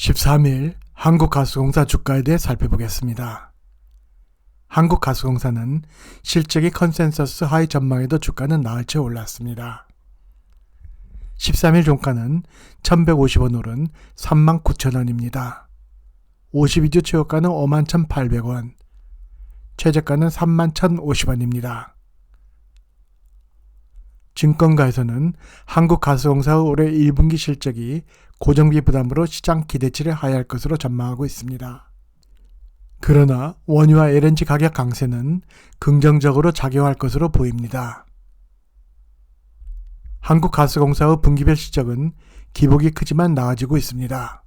13일 한국가스공사 주가에 대해 살펴보겠습니다. 한국가스공사는 실적이 컨센서스 하이 전망에도 주가는 나흘째 올랐습니다. 13일 종가는 1150원 오른 39,000원입니다. 52주 최고가는 51,800원, 최저가는 31,050원입니다. 증권가에서는 한국가스공사의 올해 1분기 실적이 고정비 부담으로 시장 기대치를 하회할 것으로 전망하고 있습니다. 그러나 원유와 LNG 가격 강세는 긍정적으로 작용할 것으로 보입니다. 한국가스공사의 분기별 실적은 기복이 크지만 나아지고 있습니다.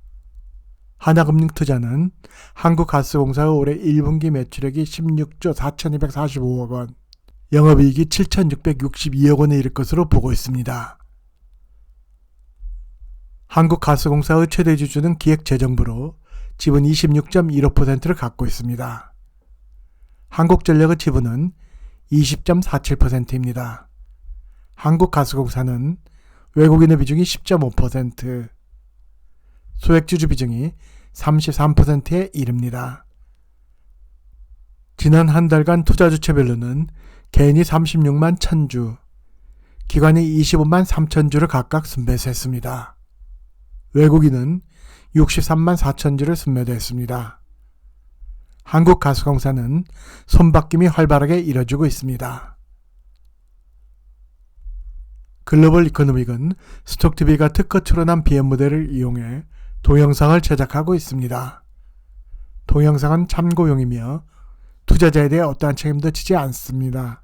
하나금융투자는 한국가스공사의 올해 1분기 매출액이 16조 4,245억 원, 영업이익이 7,662억 원에 이를 것으로 보고 있습니다. 한국가스공사의 최대 주주는 기획재정부로 지분 26.15%를 갖고 있습니다. 한국전력의 지분은 20.47%입니다. 한국가스공사는 외국인의 비중이 10.5%, 소액주주 비중이 33%에 이릅니다. 지난 한 달간 투자 주체별로는 개인이 36만 1000주, 기관이 25만 3000주를 각각 순매수했습니다. 외국인은 63만 4천 주를 순매도했습니다. 한국가스공사는 손바뀜이 활발하게 이뤄지고 있습니다. 글로벌 이코노믹은 스톡TV가 특허 출원한 BM 모델을 이용해 동영상을 제작하고 있습니다. 동영상은 참고용이며 투자자에 대해 어떠한 책임도 지지 않습니다.